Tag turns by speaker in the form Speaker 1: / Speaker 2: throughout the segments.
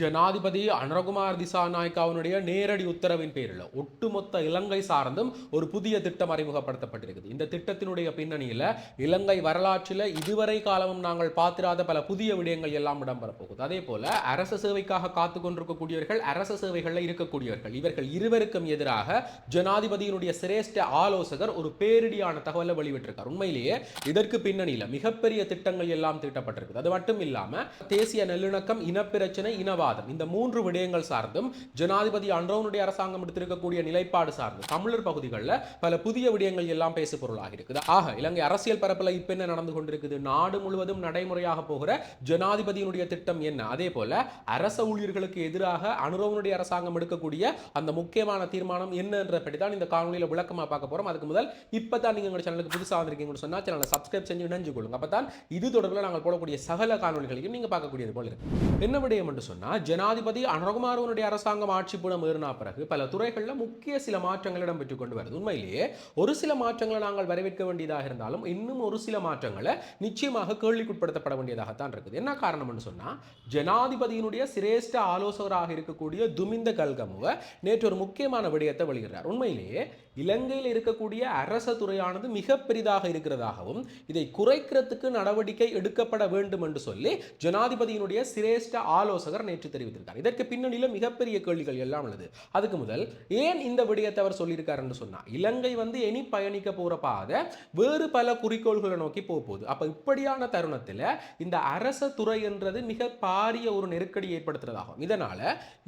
Speaker 1: ஜனாதிபதி அனுரகுமார் திசாநாயக்காவினுடைய நேரடி உத்தரவின் பேரில் ஒட்டுமொத்த இலங்கை சார்ந்தும் ஒரு புதிய திட்டம் அறிமுகப்படுத்தப்பட்டிருக்குது. இந்த திட்டத்தினுடைய பின்னணியில் இலங்கை வரலாற்றில் இதுவரை காலமும் நாங்கள் பார்த்திராத பல புதிய விடயங்கள் எல்லாம் இடம்பெறப்போகுது. அதே போல அரச சேவைக்காக காத்து கொண்டிருக்கக்கூடியவர்கள் அரச சேவைகளில் இருக்கக்கூடியவர்கள் இவர்கள் இருவருக்கும் எதிராக ஜனாதிபதியினுடைய சிரேஷ்ட ஆலோசகர் ஒரு பேரிடியான தகவலை வெளிவிட்டிருக்கார் உண்மையிலேயே இதற்கு பின்னணியில் மிகப்பெரிய திட்டங்கள் எல்லாம் தீட்டப்பட்டிருக்குது. அது மட்டும் இல்லாமல் தேசிய நல்லிணக்கம் இனப்பிரச்சனை இனவாதம் இந்த மூன்று விடயங்கள் சார்ந்தும் ஜனாதிபதி அன்றவனுடைய அரசாங்கம் எடுத்திருக்கக்கூடிய நிலைப்பாடு சார்ந்து தமிழர் பகுதிகளில் பல புதிய விடயங்கள் எல்லாம் பேசு பொருளாக இருக்குது. ஆக இலங்கை அரசியல் பரப்பில் இப்ப என்ன நடந்து கொண்டிருக்குது? நாடு முழுவதும் நடைமுறையாக போகிற ஜனாதிபதியினுடைய திட்டம் என்ன? அதே போல அரச ஊழியர்களுக்கு எதிராக அனுரவனுடைய அரசாங்கம் எடுக்கக்கூடிய அந்த முக்கியமான தீர்மானம் என்னன்ற பற்றி தான் இந்த காணொலியில் விளக்கமாக பார்க்க போகிறோம் அதுக்கு முதல் இப்போ தான் நீங்கள் எங்க சேனலுக்கு புதுசாக வந்திருக்கீங்கன்னு சொன்னால் சேனலை சப்ஸ்கிரைப் செஞ்சு இணைஞ்சு கொள்ளுங்க அப்போ தான் இது தொடர்பில் நாங்கள் போடக்கூடிய சகல காணொலிகளையும் நீங்கள் பார்க்கக்கூடியது போல இருக்கு. என்ன விடயம் என்று சொன்னால் ஜனாதிபதி அனுரகுமாரவனுடைய அரசாங்கம் ஆட்சி புலம் ஏறினா பிறகு பல துறைகளில் முக்கிய சில மாற்றங்கள் இடம்பெற்றுக் கொண்டு வருது. உண்மையிலேயே ஒரு சில மாற்றங்களை நாங்கள் வரவேற்க வேண்டியதாக இருந்தாலும் இன்னும் ஒரு சில மாற்றங்களை நிச்சயமாக கேள்விக்குட்படுத்தப்பட வேண்டியதாகத்தான் இருக்குது. என்ன காரணம்னு சொன்னால் ஜனாதிபதியினுடைய சிரேஷ்ட ஆலோசகராக இருக்கக்கூடிய துமிந்த கல்கமுவ நேற்று ஒரு முக்கியமான விடயத்தை வெளியிடுறார். உண்மையிலேயே இலங்கையில் இருக்கக்கூடிய அரச துறையானது மிக பெரிதாக இருக்கிறதாகவும் இதை குறைக்கிறதுக்கு நடவடிக்கை எடுக்கப்பட வேண்டும் என்று சொல்லி ஜனாதிபதியினுடைய சிரேஷ்ட ஆலோசகர் நேற்று தெரிவித்திருக்கார். இதற்கு பின்னணியில் மிகப்பெரிய கேள்விகள் எல்லாம் உள்ளது. அதுக்கு முதல் ஏன் இந்த விடயத்தை அவர் சொல்லியிருக்கார் என்று சொன்னார் இலங்கை வந்து இனி பயணிக்க போற பாதை வேறு பல குறிக்கோள்களை நோக்கி போக போகுது. அப்ப இப்படியான தருணத்தில் இந்த அரச துறை என்றது மிக பாரிய ஒரு நெருக்கடி ஏற்படுத்துறதாகும். இதனால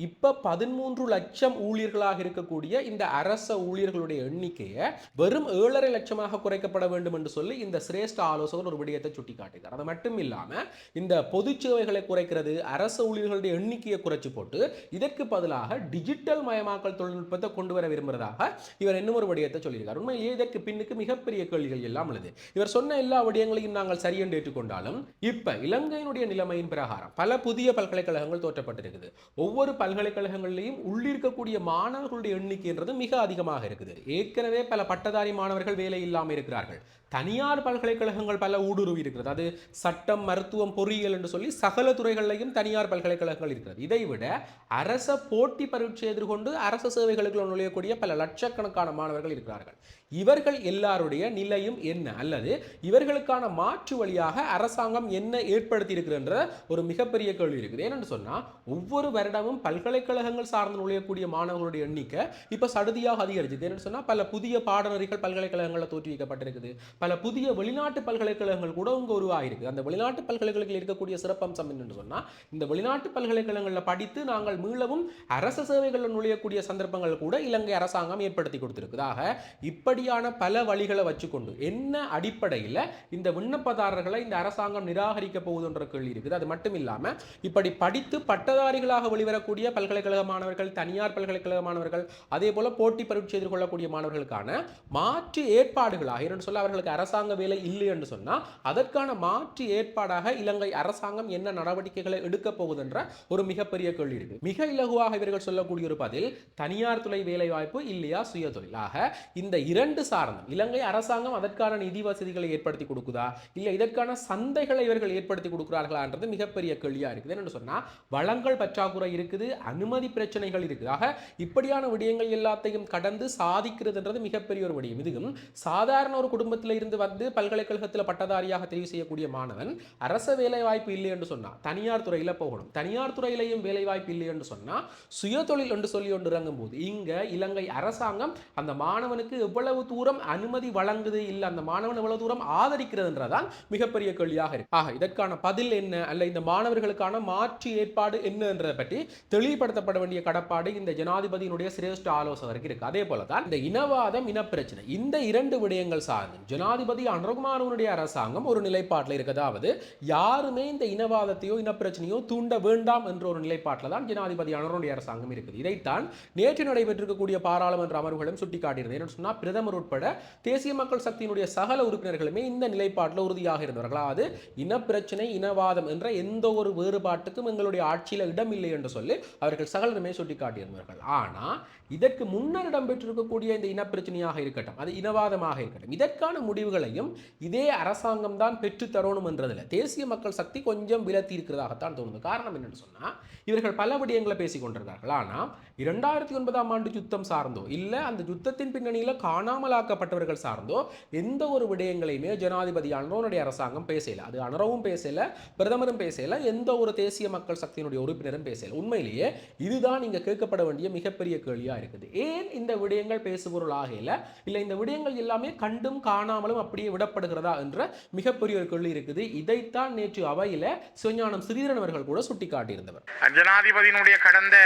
Speaker 1: இப்ப பதிமூன்று லட்சம் ஊழியர்களாக இருக்கக்கூடிய இந்த அரச ஊழியர்களுடைய எண்ணிக்கையை வெறும் ஏழரை லட்சமாக குறைக்கப்பட வேண்டும் என்று சொல்லி இந்த சிரேஷ்ட ஆலோசகர் ஒரு விடயத்தை சுட்டிக்காட்டுகிறார் அது மட்டும் இல்லாமல் இந்த பொது சேவைகளை குறைக்கிறது அரச ஊழியர்களுடைய எண்ணிக்கையை குறைச்சு போட்டு இதற்கு பதிலாக டிஜிட்டல் மயமாக்கல் தொழில்நுட்பத்தை கொண்டு வர விரும்புகிறதாக இவர் இன்னும் ஒரு விடயத்தை சொல்லியிருக்கார். உண்மையிலேயே இதற்கு பின்னுக்கு மிகப்பெரிய கேள்விகள் எல்லாம் உள்ளது. இவர் சொன்ன எல்லா விடயங்களையும் நாங்கள் சரியென்று ஏற்றுக்கொண்டாலும் இப்ப இலங்கையினுடைய நிலைமையின் பிரகாரம் பல புதிய பல்கலைக்கழகங்கள் தோற்றப்பட்டிருக்குது. ஒவ்வொரு பல்கலைக்கழகங்களிலையும் உள்ளிருக்கக்கூடிய மாணவர்களுடைய எண்ணிக்கைன்றது மிக அதிகமாக இருக்குது. ஏற்கனவே பல பட்டதாரி மாணவர்கள் வேலை இல்லாமல் இருக்கிறார்கள். தனியார் பல்கலைக்கழகங்கள் பல ஊடுருவி இருக்கிறது. அது சட்டம் மருத்துவம் பொறியியல் என்று சொல்லி சகல துறைகளிலையும் தனியார் பல்கலைக்கழகங்கள் இருக்கிறது. இதை விட அரச போட்டி பரீட்சை எதிர்கொண்டு அரசு சேவைகளுக்கு நுழையக்கூடிய பல லட்சக்கணக்கான மாணவர்கள் இருக்கிறார்கள். இவர்கள் எல்லாருடைய நிலையும் என்ன? அல்லது இவர்களுக்கான மாற்று வழியாக அரசாங்கம் என்ன ஏற்படுத்தி இருக்கிறன்ற ஒரு மிகப்பெரிய கேள்வி இருக்குது. ஏன்னு சொன்னால் ஒவ்வொரு வருடமும் பல்கலைக்கழகங்கள் சார்ந்து நுழையக்கூடிய மாணவர்களுடைய எண்ணிக்கை இப்போ சடுதியாக அதிகரிச்சது. என்னன்னு சொன்னால் பல புதிய பாடநெறிகள் பல்கலைக்கழகங்களில் தோற்றுவிக்கப்பட்டிருக்குது. பல புதிய வெளிநாட்டு பல்கலைக்கழகங்கள் கூட உங்க உருவாகிருக்கு அந்த வெளிநாட்டு பல்கலைக்கழகங்களில் இருக்கக்கூடிய சிறப்பம்சம் என்னென்னு சொன்னா இந்த வெளிநாட்டு பல்கலைக்கழகங்களில் படித்து நாங்கள் மீளவும் அரச சேவைகளில் நுழையக்கூடிய சந்தர்ப்பங்கள் கூட இலங்கை அரசாங்கம் ஏற்படுத்தி கொடுத்துருக்குதாக இப்படியான பல வழிகளை வச்சுக்கொண்டு என்ன அடிப்படையில் இந்த விண்ணப்பதாரர்களை இந்த அரசாங்கம் நிராகரிக்க போகுதுன்ற கேள்வி இருக்குது. அது மட்டும் இல்லாமல் இப்படி படித்து பட்டதாரிகளாக வெளிவரக்கூடிய பல்கலைக்கழக மாணவர்கள் தனியார் பல்கலைக்கழக மாணவர்கள் அதே போல போட்டி பரீட்சை எதிர்கொள்ளக்கூடிய மாணவர்களுக்கான மாற்று ஏற்பாடுகளாக என்று சொல்ல அவர்களுக்கு அரசாங்க வேலை இல்லை என்று சொன்னா அதற்கான மாற்று ஏற்பாடாக இலங்கை அரசாங்கம் என்ன நடவடிக்கைகளை எடுக்க போகுதுன்ற ஒரு மிகப்பெரிய கேள்வி இருக்கு. மிக இலகுவாக இவர்கள் சொல்லக்கூடிய ஒரு பதில் தனியார் துறை வேலை வாய்ப்பு இல்லையா சுயதொழிலாக? இந்த இரண்டு சார்ந்தும் இலங்கை அரசாங்கம் அதற்கான நிதி வசதிகளை ஏற்படுத்தி கொடுக்குதா? இல்லை இதற்கான சந்தைகளை இவர்கள் ஏற்படுத்தி கொடுக்குறார்களான்றது மிகப்பெரிய கேள்வியா இருக்குது. என்னன்னு சொன்னா வளங்கள் பற்றாக்குறை இருக்குது அனுமதி பிரச்சனைகள் இருக்குது ஆக இப்படியான விடயங்கள் எல்லாத்தையும் கடந்து சாதிக்கிறதுன்றது மிகப்பெரிய ஒரு விடயம். இதுவும் சாதாரண ஒரு குடும்பத்தில் இருந்து வந்து பல்கலைக்கழகத்தில் பட்டதாரியாக தெரிவு செய்யக்கூடிய மாணவன் அரச வேலை வாய்ப்பு இல்லை என்று சொன்னா தனியார் துறையில போகணும். தனியார் துறையிலையும் வேலை வாய்ப்பு இல்லை என்று சொன்னா சுயதொழில் என்று சொல்லி ஒன்று இறங்கும் போது இங்க இலங்கை அரசாங்கம் அந்த மாணவனுக்கு எவ்வளவு தூரம் அனுமதி வழங்குது இல்லை அந்த மாணவன் எவ்வளவு தூரம் ஆதரிக்கிறதுன்றதான் மிகப்பெரிய கேள்வியாக இருக்கு. ஆக இதற்கான பதில் என்ன? அல்ல இந்த மாணவர்களுக்கான மாற்று ஏற்பாடு என்னன்றதை பற்றி தெளிவுபடுத்தப்பட வேண்டிய கடப்பாடு இந்த ஜனாதிபதியினுடைய சிரேஷ்ட ஆலோசகருக்கு இருக்கு. அதே போல தான் இந்த இனவாதம் இனப்பிரச்சனை இந்த இரண்டு விடயங்கள் சார்ந்து ஜனாதிபதி அனுகுமாரனுடைய அரசாங்கம் ஒரு நிலைப்பாட்டில் இருக்கதாவது யாருமே இந்த இனவாதத்தையோ இனப்பிரச்சனையோ தூண்ட வேண்டாம் என்ற ஒரு நிலைப்பாட்டில் தான் ஜனாதிபதி அனுரனுடைய அரசாங்கம் இருக்குது. இதைத்தான் நேற்று நடைபெற்றிருக்கக்கூடிய பாராளுமன்ற அமர்வுகளும் சுட்டிக்காட்டியிருந்தது. என்னன்னு சொன்னால் பிரதமர் உட்பட தேசிய மக்கள் சக்தியினுடைய சகல உறுப்பினர்களுமே இந்த நிலைப்பாட்டில் உறுதியாக இருந்தவர்கள். அதாவது இனப்பிரச்சனை இனவாதம் என்ற எந்த ஒரு வேறுபாட்டுக்கும் எங்களுடைய ஆட்சியில் இடம் இல்லை என்று சொல்லி அவர்கள் சகலருமே சுட்டிக்காட்டியிருந்தார்கள் ஆனால் இதற்கு முன்னர் இடம்பெற்றிருக்கக்கூடிய இந்த இனப்பிரச்சனையாக இருக்கட்டும் அது இனவாதமாக இருக்கட்டும் இதற்கான முடிவு முடிவுகளையும் இதே அரசாங்கம் தான் பெற்று என்றதில் தேசிய மக்கள் சக்தி கொஞ்சம் விலத்தி இருக்கிறதாகத்தான் தோணுது. காரணம் என்னன்னு சொன்னால் இவர்கள் பல விடயங்களை பேசிக் கொண்டிருக்கிறார்கள் ஆனால் இரண்டாயிரத்தி ஒன்பதாம் ஆண்டு யுத்தம் சார்ந்தோ இல்லை அந்த யுத்தத்தின் பின்னணியில் காணாமலாக்கப்பட்டவர்கள் சார்ந்தோ எந்த ஒரு விடயங்களையுமே ஜனாதிபதி அனுரனுடைய அரசாங்கம் பேசல. அது அனரவும் பேசல பிரதமரும் பேசல எந்த ஒரு தேசிய மக்கள் சக்தியினுடைய உறுப்பினரும் பேசல. உண்மையிலேயே இதுதான் இங்கே கேட்கப்பட வேண்டிய மிகப்பெரிய கேள்வியாக இருக்குது. ஏன் இந்த விடயங்கள் பேசுபொருள் ஆகல இல்லை இந்த விடயங்கள் எல்லாமே கண்டும் காணாமல் இல்லாமலும் அப்படியே விடப்படுகிறதா என்ற மிகப்பெரிய ஒரு கேள்வி இருக்குது. இதைத்தான் நேற்று அவையில சிவஞானம் ஸ்ரீதரன் அவர்கள் கூட சுட்டிக்காட்டியிருந்தவர்.
Speaker 2: ஜனாதிபதியினுடைய கடந்த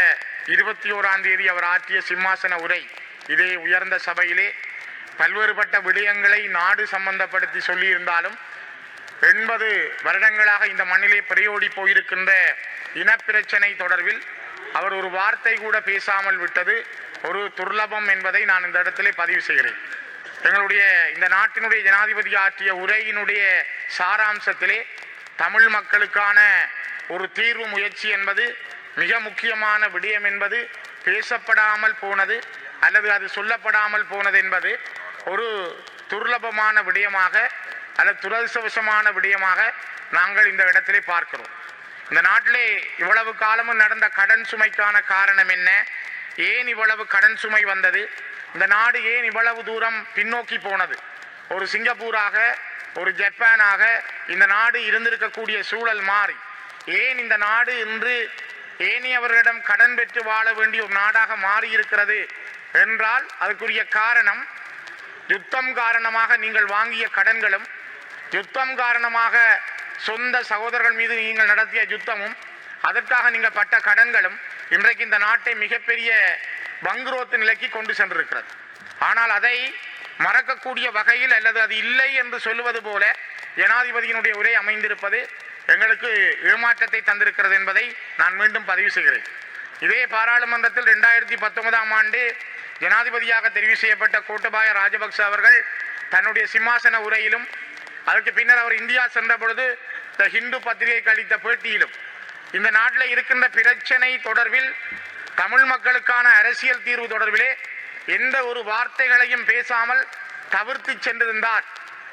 Speaker 2: இருபத்தி ஓராம் தேதி அவர் ஆற்றிய சிம்மாசன உரை இதே உயர்ந்த சபையிலே பல்வேறுபட்ட விடயங்களை நாடு சம்பந்தப்படுத்தி சொல்லியிருந்தாலும் எண்பது வருடங்களாக இந்த மண்ணிலே பிரயோடி போயிருக்கின்ற இனப்பிரச்சனை தொடர்பில் அவர் ஒரு வார்த்தை கூட பேசாமல் விட்டது. ஒரு துர்லபம் என்பதை நான் இந்த இடத்திலே பதிவு செய்கிறேன். எங்களுடைய இந்த நாட்டினுடைய ஜனாதிபதி ஆற்றிய உரையினுடைய சாராம்சத்திலே தமிழ் மக்களுக்கான ஒரு தீர்வு முயற்சி என்பது மிக முக்கியமான விடயம் என்பது பேசப்படாமல் போனது அல்லது அது சொல்லப்படாமல் போனது என்பது ஒரு துர்லபமான விடயமாக அல்லது துரதிசவசமான விடயமாக நாங்கள் இந்த இடத்திலே பார்க்கிறோம். இந்த நாட்டிலே இவ்வளவு காலமும் நடந்த கடன் சுமைக்கான காரணம் என்ன? ஏன் இவ்வளவு கடன் சுமை வந்தது? இந்த நாடு ஏன் இவ்வளவு தூரம் பின்னோக்கி போனது? ஒரு சிங்கப்பூராக ஒரு ஜப்பானாக இந்த நாடு இருந்திருக்கக்கூடிய சூழல் மாறி. ஏன் இந்த நாடு இன்று ஏனையவர்களிடம் கடன் பெற்று வாழ வேண்டிய ஒரு நாடாக மாறி இருக்கிறது என்றால் அதுக்குரிய காரணம் யுத்தம் காரணமாக நீங்கள் வாங்கிய கடன்களும் யுத்தம் காரணமாக சொந்த சகோதரர்கள் மீது நீங்கள் நடத்திய யுத்தமும் அதற்காக நீங்கள் பட்ட கடன்களும் இன்றைக்கு இந்த நாட்டை மிகப்பெரிய பங்குரோத்து நிலைக்கு கொண்டு சென்றிருக்கிறது ஆனால் அதை மறக்கக்கூடிய வகையில் அல்லது அது இல்லை என்று சொல்லுவது போல ஜனாதிபதியினுடைய உரை அமைந்திருப்பது எங்களுக்கு ஏமாற்றத்தை தந்திருக்கிறது என்பதை நான் மீண்டும் பதிவு செய்கிறேன். இதே பாராளுமன்றத்தில் ரெண்டாயிரத்தி பத்தொன்பதாம் ஆண்டு ஜனாதிபதியாக தெரிவு செய்யப்பட்ட கோட்டபாய ராஜபக்ச அவர்கள் தன்னுடைய சிம்மாசன உரையிலும் அதற்கு பின்னர் அவர் இந்தியா சென்ற பொழுது த ஹிந்து பத்திரிகைக்கு அளித்த பேட்டியிலும் இந்த நாட்டில் இருக்கின்ற பிரச்சனை தொடர்பில் தமிழ் மக்களுக்கான அரசியல் தீர்வு தொடர்பிலே எந்த ஒரு வார்த்தைகளையும் பேசாமல் தவிர்த்து சென்றிருந்தார்.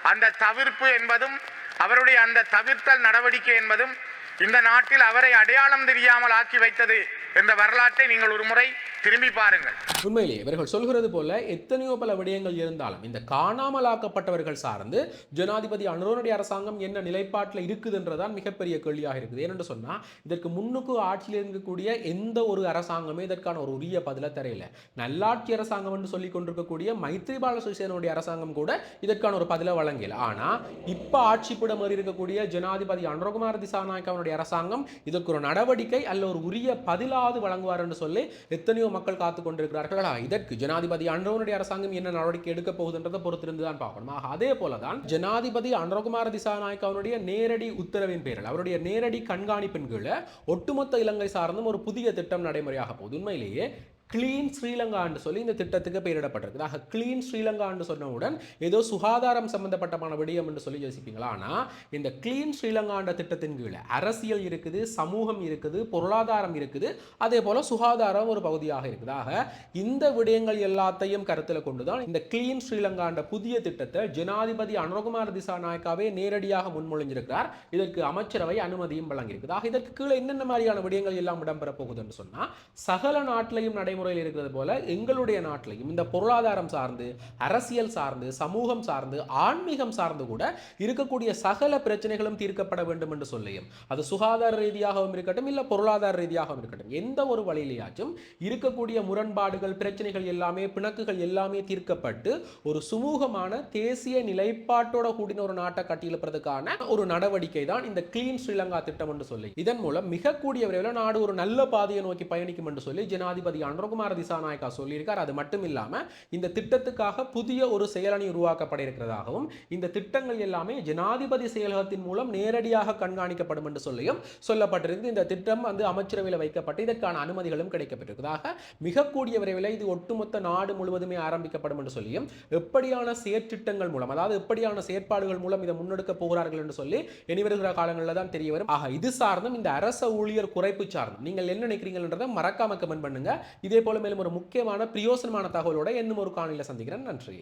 Speaker 2: அந்த தவிர்ப்பு என்பதும் அவருடைய அந்த தவிர்த்தல் நடவடிக்கை என்பதும் இந்த நாட்டில் அவரை அடையாளம் தெரியாமல் ஆக்கி வைத்தது என்ற வரலாற்றை நீங்கள் ஒரு முறை திரும்பி பாருங்கள்.
Speaker 1: உண்மையிலேயே இவர்கள் சொல்கிறது போல எத்தனையோ பல விடயங்கள் இருந்தாலும் இந்த காணாமலாக்கப்பட்டவர்கள் சார்ந்து ஜனாதிபதி அனுரோனுடைய அரசாங்கம் என்ன நிலைப்பாட்டில் இருக்குதுன்றதான் மிகப்பெரிய கேள்வியாக இருக்குது. ஏனென்று சொன்னால் இதற்கு முன்னுக்கு ஆட்சியில் இருக்கக்கூடிய எந்த ஒரு அரசாங்கமே இதற்கான ஒரு உரிய பதிலை தரையில நல்லாட்சி அரசாங்கம் என்று சொல்லி கொண்டிருக்கக்கூடிய மைத்ரிபால சிறிசேனுடைய அரசாங்கம் கூட இதற்கான ஒரு பதிலை வழங்கல. ஆனால் இப்போ ஆட்சிப்பிடம் மாறி இருக்கக்கூடிய ஜனாதிபதி அனுரகுமார் திசாநாயக்கவனுடைய அரசாங்கம் இதற்கு ஒரு நடவடிக்கை அல்ல ஒரு உரிய பதிலாவது வழங்குவார் என்று சொல்லி எத்தனையோ மக்கள் காத்து கொண்டிருக்கிறார்களா. இதற்கு ஜனாதிபதி அன்றவனுடைய அரசாங்கம் என்ன நடவடிக்கை எடுக்க போகுதுன்றதை பொறுத்திருந்து தான் பார்க்கணும். ஆக, அதே போலதான் ஜனாதிபதி அன்றகுமார திசாநாயக் அவருடைய நேரடி உத்தரவின் பேரில் அவருடைய நேரடி கண்காணிப்பின் கீழே ஒட்டுமொத்த இலங்கை சார்ந்தும் ஒரு புதிய திட்டம் நடைமுறையாக போகுது. உண்மையிலேயே கிளீன் ஸ்ரீலங்கான்னு சொல்லி இந்த திட்டத்துக்கு பெயரிடப்பட்டிருக்கு ஆக கிளீன் ஸ்ரீலங்கான்னு சொன்னவுடன் ஏதோ சுகாதாரம் சம்பந்தப்பட்டமான விடயம் என்று சொல்லி யோசிப்பீங்களா? ஆனால் இந்த கிளீன் ஸ்ரீலங்கான்ற திட்டத்தின் கீழே அரசியல் இருக்குது சமூகம் இருக்குது பொருளாதாரம் இருக்குது அதே போல சுகாதாரம் ஒரு பகுதியாக இருக்குது. ஆக இந்த விடயங்கள் எல்லாத்தையும் கருத்தில் கொண்டுதான் இந்த கிளீன் ஸ்ரீலங்கான்ற புதிய திட்டத்தை ஜனாதிபதி அனுரகுமார் திசாநாயக்காவே நேரடியாக முன்மொழிஞ்சிருக்கிறார். இதற்கு அமைச்சரவை அனுமதியும் வழங்கியிருக்குது. ஆக இதற்கு கீழே என்னென்ன மாதிரியான விடயங்கள் எல்லாம் இடம்பெற போகுதுன்னு சொன்னால் சகல நாட்டிலையும் நடைமுறையில் இருக்கிறது போல எங்களுடைய நாட்டிலையும் இந்த பொருளாதாரம் சார்ந்து அரசியல் சார்ந்து சமூகம் சார்ந்து ஆன்மீகம் சார்ந்து கூட இருக்கக்கூடிய சகல பிரச்சனைகளும் தீர்க்கப்பட வேண்டும் என்று சொல்லியும் அது சுகாதார ரீதியாகவும் இருக்கட்டும் இல்லை பொருளாதார ரீதியாகவும் இருக்கட்டும் எந்த ஒரு வழியிலேயாச்சும் இருக்கக்கூடிய முரண்பாடுகள் பிரச்சனைகள் எல்லாமே பிணக்குகள் எல்லாமே தீர்க்கப்பட்டு ஒரு சுமூகமான தேசிய நிலைப்பாட்டோட கூடின ஒரு நாட்டை கட்டியெழுப்புறதுக்கான ஒரு நடவடிக்கை தான் இந்த கிளீன் ஸ்ரீலங்கா திட்டம் என்று சொல்லி இதன் மூலம் மிக கூடிய விரைவில் நாடு ஒரு நல்ல பாதையை நோக்கி பயணிக்கும் என்று சொல்லி ஜனாதிபதி அனுரகுமார திசாநாயக்கா சொல்லியிருக்கார். அது மட்டும் இல்லாமல் இந்த திட்டத்துக்காக புதிய ஒரு செயலணி உருவாக்கப்பட இருக்கிறதாகவும் இந்த திட்டங்கள் எல்லாமே ஜனாதிபதி செயலகத்தின் மூலம் நேரடியாக கண்காணிக்கப்படும் என்று சொல்லியும் சொல்லப்பட்டிருந்து இந்த திட்டம் வந்து அமைச்சரவையில் வைக்கப்பட்டு இதற்கான அனுமதிகளும் கிடைக்கப்பட்டிருக்கிறதாக மிக கூடிய விரைவில் இது ஒட்டுமொத்த நாடு முழுவதுமே ஆரம்பிக்கப்படும் என்று சொல்லியும் எப்படியான செயற்திட்டங்கள் மூலம் அதாவது எப்படியான செயற்பாடுகள் மூலம் இதை முன்னெடுக்க போகிறார்கள் என்று சொல்லி இனி வருகிற காலங்களில் தான் தெரிய வரும். ஆக இது சார்ந்தும் இந்த அரச ஊழியர் குறைப்பு சார்ந்தும் நீங்கள் என்ன நினைக்கிறீங்கன்றதை மறக்காம கமெண்ட் பண்ணுங்க. இதே இதே போல மேலும் ஒரு முக்கியமான பிரயோசனமான தகவலோட இன்னும் ஒரு காணொலியில் சந்திக்கிறேன். நன்றி.